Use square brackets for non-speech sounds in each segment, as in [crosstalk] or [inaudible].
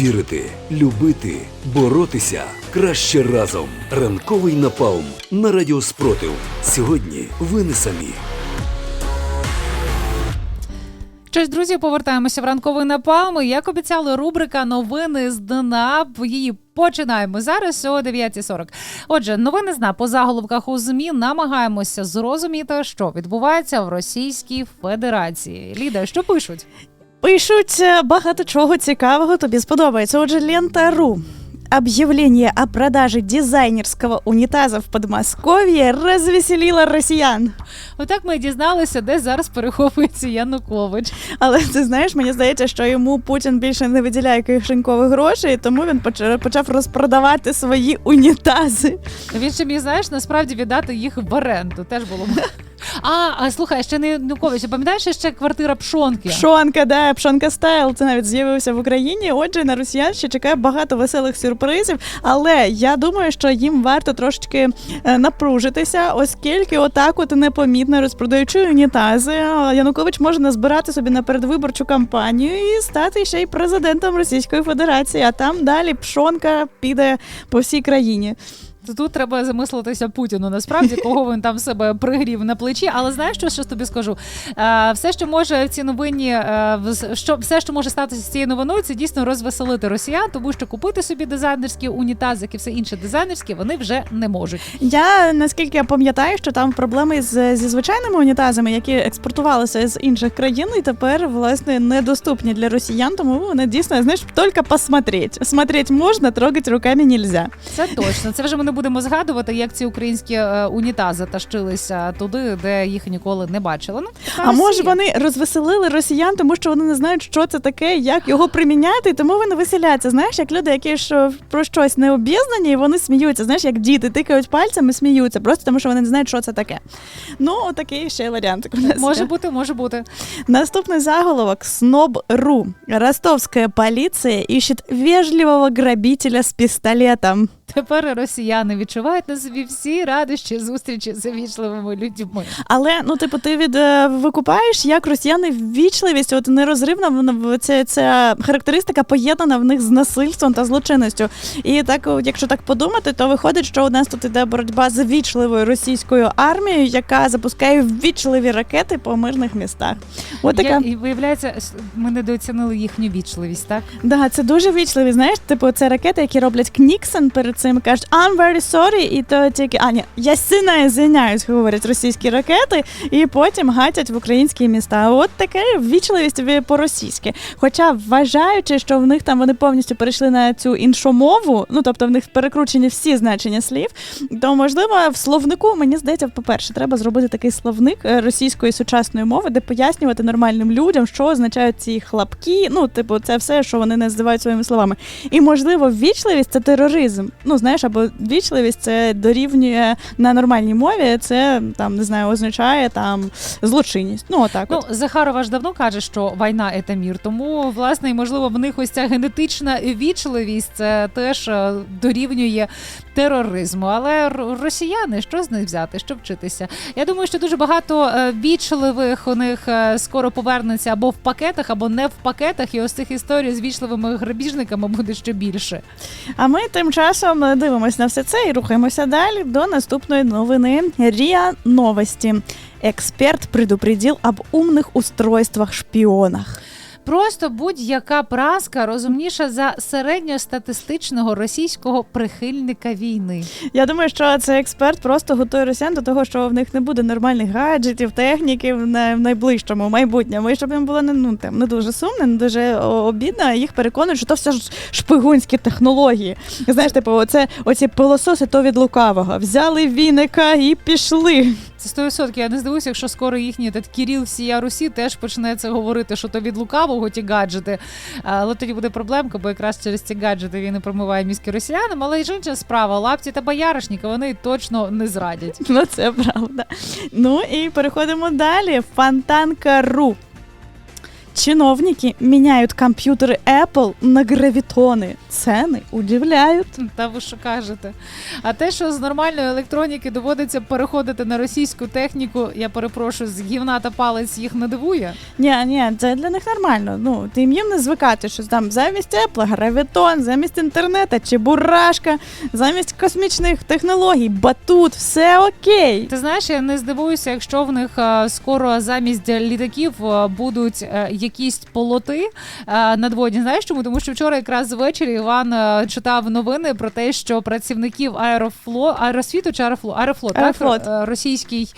Вірити, любити, боротися краще разом. Ранковий напалм на радіо Спротив. Сьогодні ви не самі. Ж, друзі, повертаємося в ранковий напалм. Як обіцяли, рубрика Новини з дна. Її починаємо зараз о 9.40. Отже, новини з дна по заголовках у ЗМІ намагаємося зрозуміти, що відбувається в Російській Федерації. Ліда, що пишуть? Пишуть е, багато чого цікавого, тобі сподобається. Отже, Лента.ру. Объявление о продаже дизайнерского унитаза в Подмосковье развеселило россиян. Отак ми дізналися, де зараз переховується Янукович. Але ти знаєш, мені здається, що йому Путін більше не виділяє кишенькових грошей, тому він поч- почав розпродавати свої унітази. Він ще міг, знаєш, насправді віддати їх в оренду. Теж було. А, а слухай, ще не Янукович, пам'ятаєш ще квартира Пшонки? Пшонка, да, пшонка стайл. Це навіть з'явився в Україні. Отже, на росіян ще чекає багато веселих сюрпризів. Але я думаю, що їм варто трошечки е, напружитися, оскільки отак, от непомітно розпродаючи унітази, е, Янукович може назбирати собі на передвиборчу кампанію і стати ще й президентом Російської Федерації. А там далі пшонка піде по всій країні. Тут треба замислитися Путіну. Насправді, кого він там себе пригрів на плечі. Але знаєш, що, що тобі скажу? Е, все, що може в ці новині, е, що все, що може статися з цією новиною, це дійсно розвеселити росіян, тому що купити собі дизайнерські унітази, і все інше дизайнерське, вони вже не можуть. Я наскільки я пам'ятаю, що там проблеми з, зі звичайними унітазами, які експортувалися з інших країн, і тепер власне недоступні для росіян, тому вони дійсно знаєш, тільки посмотреть. Смотреть можна, трогать руками нельзя. Це точно. Це вже ми не будемо згадувати, як ці українські е, унітази тащилися туди, де їх ніколи не бачили. Ну А може вони розвеселили росіян, тому що вони не знають, що це таке, як його приміняти, і тому вони веселяться. Знаєш, як люди, які ж е, про щось не обізнані, і вони сміються. Знаєш, як діти тикають пальцями, сміються, просто тому що вони не знають, що це таке. Ну, такий ще варіант. може бути, може бути. Наступный заголовок СНОБ.ру. Ростовская полиция ищет вежливого грабителя с пистолетом. Тепер росіяни відчувають на собі всі радощі зустрічі з вічливими людьми. Але ну, типу, ти від е, викупаєш, як росіяни ввічливість, от нерозривна вона ця, ця характеристика поєднана в них з насильством та злочинністю. І так, якщо так подумати, то виходить, що у нас тут іде боротьба з вічливою російською армією, яка запускає ввічливі ракети по мирних містах. От така. Я, і виявляється, ми недооцінили їхню вічливість, так? Да, це дуже вічливі. Знаєш, типу, це ракети, які роблять Кніксен перед цим і кажуть I'm very sorry, і то тільки а, ні, я сильно извиняюсь, говорять російські ракети, і потім гатять в українські міста. От таке вічливість ви- по-російськи. Хоча вважаючи, що в них там вони повністю перейшли на цю іншу мову, ну тобто в них перекручені всі значення слів, то можливо в словнику, мені здається, по-перше, треба зробити такий словник е, російської сучасної мови, де пояснювати нормальним людям, що означають ці хлопки. Ну, типу, це все, що вони називають своїми словами. І можливо, ввічливість це тероризм. Ну, знаєш, або вічливість це дорівнює на нормальній мові. Це там не знаю, означає там злочинність. Ну, отак. Ну, от. Захарова ж давно каже, що війна це мір. Тому, власне, і можливо, в них ось ця генетична вічливість це теж е, дорівнює тероризму. Але росіяни, що з них взяти, що вчитися? Я думаю, що дуже багато е, вічливих у них е, скоро повернеться або в пакетах, або не в пакетах. І ось цих історій з вічливими грабіжниками буде ще більше. А ми тим часом е, дивимося на все це і рухаємося далі до наступної новини. Ріа новості. Експерт предупредил об умних устройствах шпіонах. Просто будь-яка праска розумніша за середньостатистичного російського прихильника війни. Я думаю, що цей експерт просто готує росіян до того, що в них не буде нормальних гаджетів, техніки в най- в найближчому майбутньому. І щоб їм було не ну там не дуже сумно, не дуже обідно, їх переконують, що то все ж шпигунські технології. Знаєш, типу, оце оці пилососи то від лукавого. Взяли віника і пішли. Це 100%. Я не здивуюся, якщо скоро этот Кіріл всія Русі теж почне це говорити, що то від лукавого ті гаджети. Але тоді буде проблемка, бо якраз через ці гаджети він і промиває мізки росіянам. Але й інша справа, лапті та бояришника вони точно не зрадять. Ну, це правда. Ну і переходимо далі. Фонтанка.ру. Чиновники меняют компьютеры Apple на гравитоны. Цены удивляют. Та ви що кажете? А те, що з нормальної електроніки доводиться переходити на російську техніку, я перепрошую, з гівна та палець їх не дивує. Ні, ні, це для них нормально. Ну, ти їм не звикати, що там замість Apple гравітон, замість інтернету чи бурашка, замість космічних технологій, батут, все окей. Ти знаєш, я не здивуюся, якщо в них е, скоро замість літаків е, будуть е, якісь полоти е, надводні. Знаєш чому? Тому що вчора якраз ввечері Іван е, читав новини про те, що працівників аерофло аеросвіту чи аерофло аерофлот, Аерофлот. Так, е, російський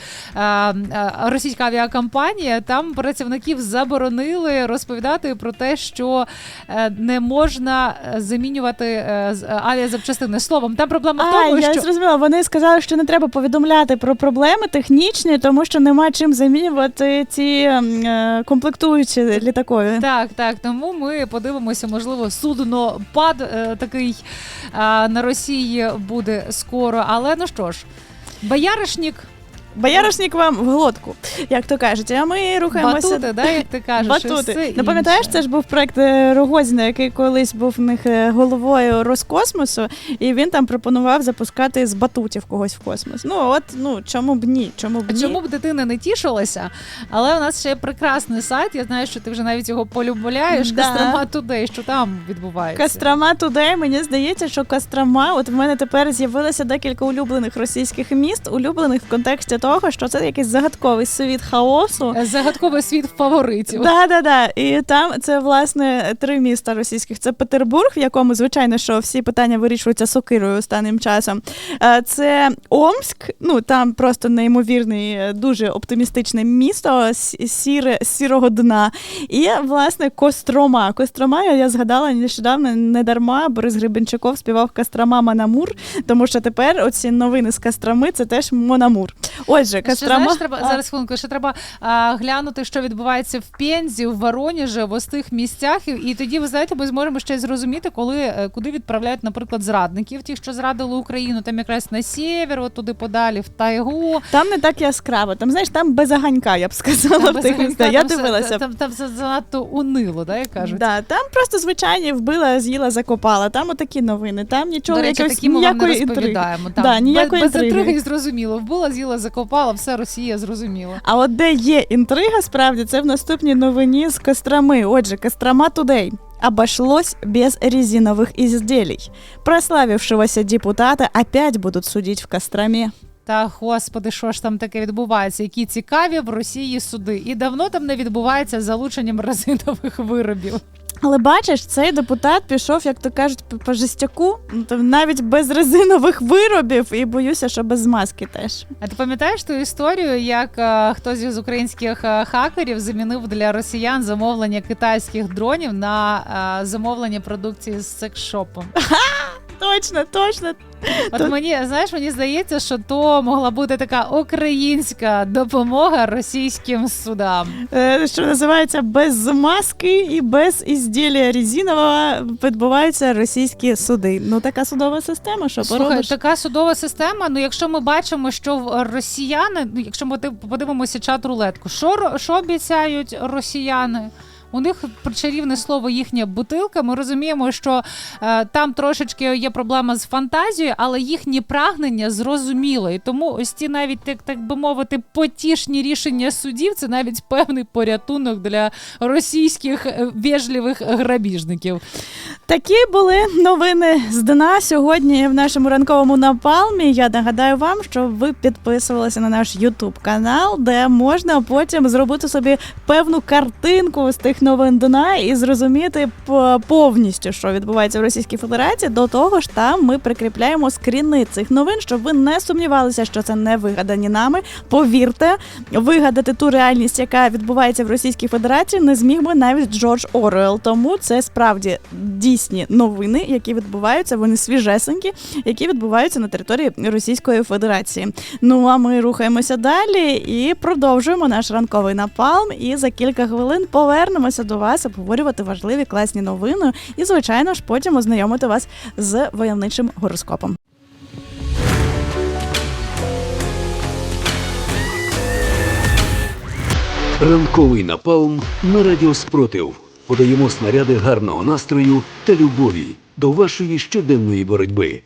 російська авіакомпанія. Там працівників заборонили розповідати про те, що е, не можна замінювати авіазапчастини. Словом, там проблема в тому, я що зрозуміла. Вони сказали, що не треба повідомляти про проблеми технічні, тому що нема чим замінювати ці комплектуючі літакові. Так, так. Тому ми подивимося, можливо, суднопад пад такий е, на Росії буде скоро. Але ну що ж, бояришнік, Бояришник вам в глотку, як то кажуть. А ми рухаємося. батути, да, як ти кажеш, і Батути. все Ну, пам'ятаєш, це ж був проект е, Рогозіна, який колись був в них е, головою Роскосмосу, і він там пропонував запускати з батутів когось в космос. Ну от ну чому б ні? Чому б ні? Чому б дитина не тішилася? Але у нас ще є прекрасний сайт. Я знаю, що ти вже навіть його полюбляєш. Да. Кострома Тудей, що там відбувається. Кострома туди, мені здається, що Кострома, от в мене тепер з'явилося декілька улюблених російських міст, улюблених в контексті того, що це якийсь загадковий світ хаосу. Загадковий світ фаворитів. Да, да, да. І там це власне три міста російських. Це Петербург, в якому звичайно що всі питання вирішуються сокирою останнім часом. Е, Це Омськ. Ну там просто неймовірний, е, дуже оптимістичне місто сіре сірого дна. І власне Кострома. Кострома я, згадала нещодавно не дарма. Борис Гребенчаков співав Кострома Манамур, тому що тепер оці новини з Костроми це теж Монамур. Отже, Ще, знаєш, треба зараз хвилинку. Ще треба а, глянути, що відбувається в Пензі, в Воронежі, в ось тих місцях. І, і тоді ви знаєте, ми зможемо ще й зрозуміти, коли е, куди відправляють, наприклад, зрадників, ті, що зрадили Україну, там якраз на север, от туди подалі, в тайгу. Там не так яскраво. Там, знаєш, там без аганька, я б сказала, Там, в тих містах. там Я дивилася. Там, там все занадто унило, да, як кажуть. Да, там просто звичайні вбила, з'їла, закопала. Там отакі новини. Там нічого До речі, якоїсь такі ми вам не розповідаємо. Там Да, ніякої без, без інтриги. інтриги зрозуміло. Вбила, з'їла, закопала, все Росія зрозуміла. А от де є інтрига, справді, це в наступній новині з Костроми. Отже, Кострома Тудей. Обошлось без резиновых изделий. Прославившегося депутата опять будут судить в Костроме. Та господи, що ж там таке відбувається? Які цікаві в Росії суди, і давно там не відбувається залученням [laughs] резинових виробів. Але бачиш, цей депутат пішов, як то кажуть, по- жестяку, ну, навіть без резинових виробів, і боюся, що без маски теж. А ти пам'ятаєш ту історію, як а, хтось із українських а, хакерів замінив для росіян замовлення китайських дронів на а, замовлення продукції з секс-шопом? [laughs] Точно, точно. От То- мені знаєш, мені здається, що то могла бути така українська допомога російським судам. Е, Що називається без маски і без ізділля резинового відбуваються російські суди. Ну така судова система, що Слухай, поробиш. така судова система. Ну, якщо ми бачимо, що в- росіяни, ну якщо ми ти- подивимося чат рулетку, що ро- що обіцяють росіяни? У них чарівне слово їхня бутилка. Ми розуміємо, що е, там трошечки є проблема з фантазією, але їхні прагнення зрозуміло. І тому ось ці навіть так, так би мовити, потішні рішення судів це навіть певний порятунок для російських е, вежливих грабіжників. Такі були новини з дна сьогодні в нашому ранковому напалмі. Я нагадаю вам, що ви підписувалися на наш Ютуб канал, де можна потім зробити собі певну картинку з тих новин дна і зрозуміти повністю, що відбувається в Російській Федерації. До того ж, там ми прикріпляємо скріни цих новин, щоб ви не сумнівалися, що це не вигадані нами. Повірте, вигадати ту реальність, яка відбувається в Російській Федерації, не зміг би навіть Джордж Оруел. Тому це справді дійсні новини, які відбуваються. Вони свіжесенькі, які відбуваються на території Російської Федерації. Ну а ми рухаємося далі і продовжуємо наш ранковий напалм. І за кілька хвилин повернемося до вас обговорювати важливі класні новини. І звичайно ж потім ознайомити вас з войовничим гороскопом. Ранковий напалм на радіо Спротив. Подаємо снаряди гарного настрою та любові до вашої щоденної боротьби.